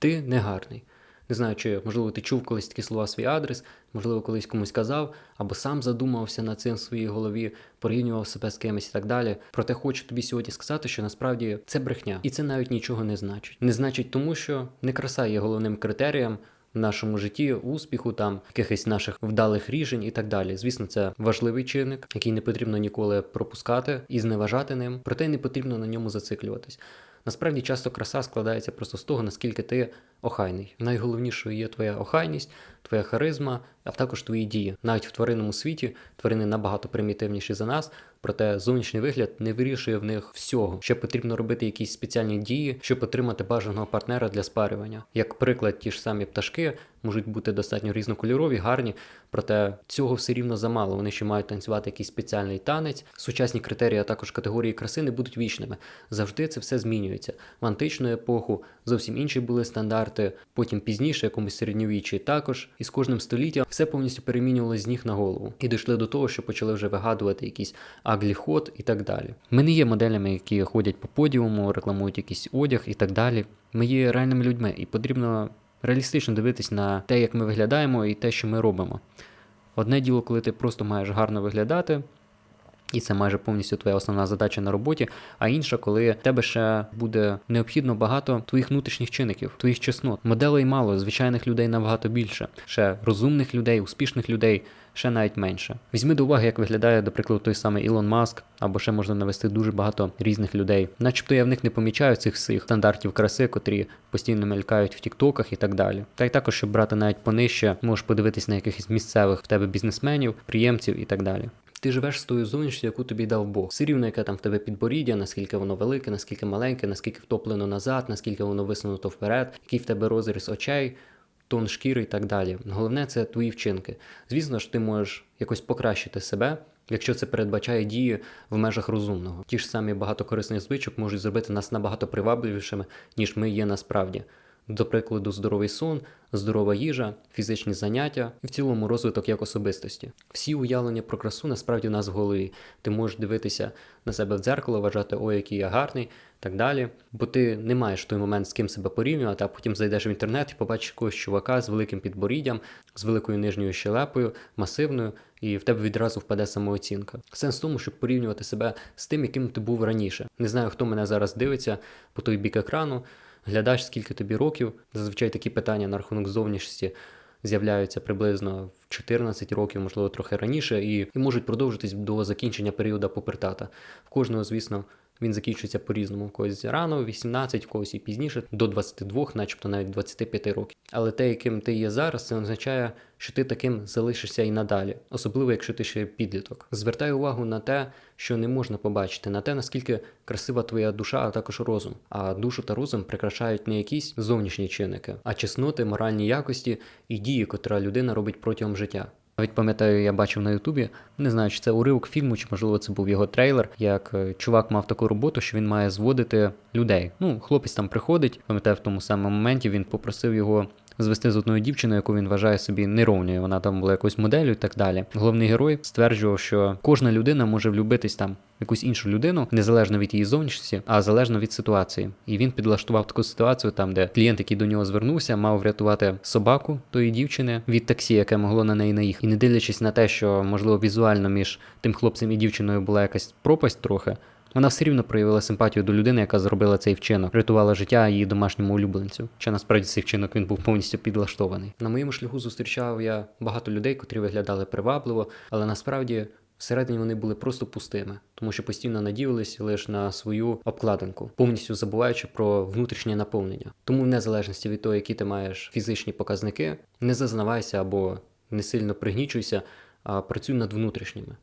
ти не гарний. Не знаю, чи можливо ти чув колись такі слова свій адрес, можливо, колись комусь казав, або сам задумався над цим в своїй голові, порівнював себе з кимось і так далі. Проте хочу тобі сьогодні сказати, що насправді це брехня, і це навіть нічого не значить. Не значить тому, що не краса є головним критерієм. В нашому житті успіху, там якихось наших вдалих рішень і так далі. Звісно, це важливий чинник, який не потрібно ніколи пропускати і зневажати ним, проте не потрібно на ньому зациклюватись. Насправді часто краса складається просто з того, наскільки ти охайний. Найголовнішою є твоя охайність, твоя харизма, а також твої дії. Навіть в тваринному світі тварини набагато примітивніші за нас, проте зовнішній вигляд не вирішує в них всього. Ще потрібно робити якісь спеціальні дії, щоб отримати бажаного партнера для спарювання. Як приклад, ті ж самі пташки можуть бути достатньо різнокольорові, гарні, проте цього все рівно замало. Вони ще мають танцювати якийсь спеціальний танець. Сучасні критерії, а також категорії краси не будуть вічними. Завжди це все змінюється. В античну епоху зовсім інші були стандарти, потім пізніше, якомусь середньовіччі також. І з кожним століттям все повністю перемінювалося з ніг на голову. І дійшли до того, що почали вже вигадувати якісь аглі-ход і так далі. Ми не є моделями, які ходять по подіуму, рекламують якийсь одяг і так далі. Ми є реальними людьми, і потрібно реалістично дивитись на те, як ми виглядаємо, і те, що ми робимо. Одне діло, коли ти просто маєш гарно виглядати, і це майже повністю твоя основна задача на роботі. А інша, коли тебе ще буде необхідно багато твоїх внутрішніх чинників, твоїх чеснот. Моделей мало, звичайних людей набагато більше. Ще розумних людей, успішних людей. Ще навіть менше. Візьми до уваги, як виглядає, до прикладу, той самий Ілон Маск, або ще можна навести дуже багато різних людей. Начебто я в них не помічаю цих всіх стандартів краси, котрі постійно мелькають в тіктоках і так далі. Та й також, щоб брати навіть понижче, можеш подивитись на якихось місцевих в тебе бізнесменів, приємців і так далі. Ти живеш з тою зовнішністю, яку тобі дав Бог. Все рівно, яке там в тебе підборіддя, наскільки воно велике, наскільки маленьке, наскільки втоплено назад, наскільки воно висунуто вперед, який в тебе розріз очей, тон шкіри і так далі. Головне це твої вчинки. Звісно ж, ти можеш якось покращити себе. Якщо це передбачає дії в межах розумного, ті ж самі багато корисних звичок можуть зробити нас набагато привабливішими, ніж ми є насправді. До прикладу, здоровий сон, здорова їжа, фізичні заняття і в цілому розвиток як особистості. Всі уявлення про красу насправді у нас в голові. Ти можеш дивитися на себе в дзеркало, вважати, ой, який я гарний, так далі. Бо ти не маєш той момент з ким себе порівнювати, а потім зайдеш в інтернет і побачиш якогось чувака з великим підборіддям, з великою нижньою щелепою, масивною, і в тебе відразу впаде самооцінка. Сенс в тому, щоб порівнювати себе з тим, яким ти був раніше. Не знаю, хто мене зараз дивиться по той бік екрану глядач, скільки тобі років. Зазвичай такі питання на рахунок зовнішності з'являються приблизно в 14 років, можливо, трохи раніше, і, і можуть продовжитись до закінчення періоду пупертата. В кожного, звісно. Він закінчується по-різному. У когось рано, 18, в когось і пізніше, до 22, начебто навіть 25 років. Але те, яким ти є зараз, це означає, що ти таким залишишся і надалі, особливо якщо ти ще підліток. Звертай увагу на те, що не можна побачити, на те, наскільки красива твоя душа, а також розум. А душу та розум прикрашають не якісь зовнішні чинники, а чесноти, моральні якості і дії, котра людина робить протягом життя. Навіть пам'ятаю, я бачив на Ютубі, не знаю, чи це уривок фільму, чи можливо це був його трейлер, як е, чувак мав таку роботу, що він має зводити людей. Ну, хлопець там приходить, пам'ятаю, в тому самому моменті він попросив його звести з одною дівчиною, яку він вважає собі неровньою. Вона там була якоюсь моделлю і так далі. Головний герой стверджував, що кожна людина може влюбитись там якусь іншу людину, незалежно від її зовнішності, а залежно від ситуації. І він підлаштував таку ситуацію, там, де клієнт, який до нього звернувся, мав врятувати собаку тої дівчини від таксі, яке могло на неї наїхати. І не дивлячись на те, що можливо візуально між тим хлопцем і дівчиною була якась пропасть трохи. Вона все рівно проявила симпатію до людини, яка зробила цей вчинок, рятувала життя її домашньому улюбленцю. Чи насправді цей вчинок він був повністю підлаштований. На моєму шляху зустрічав я багато людей, котрі виглядали привабливо, але насправді. Всередині вони були просто пустими, тому що постійно надіялись лише на свою обкладинку, повністю забуваючи про внутрішнє наповнення. Тому, в незалежності від того, які ти маєш фізичні показники, не зазнавайся або не сильно пригнічуйся, а працюй над внутрішніми.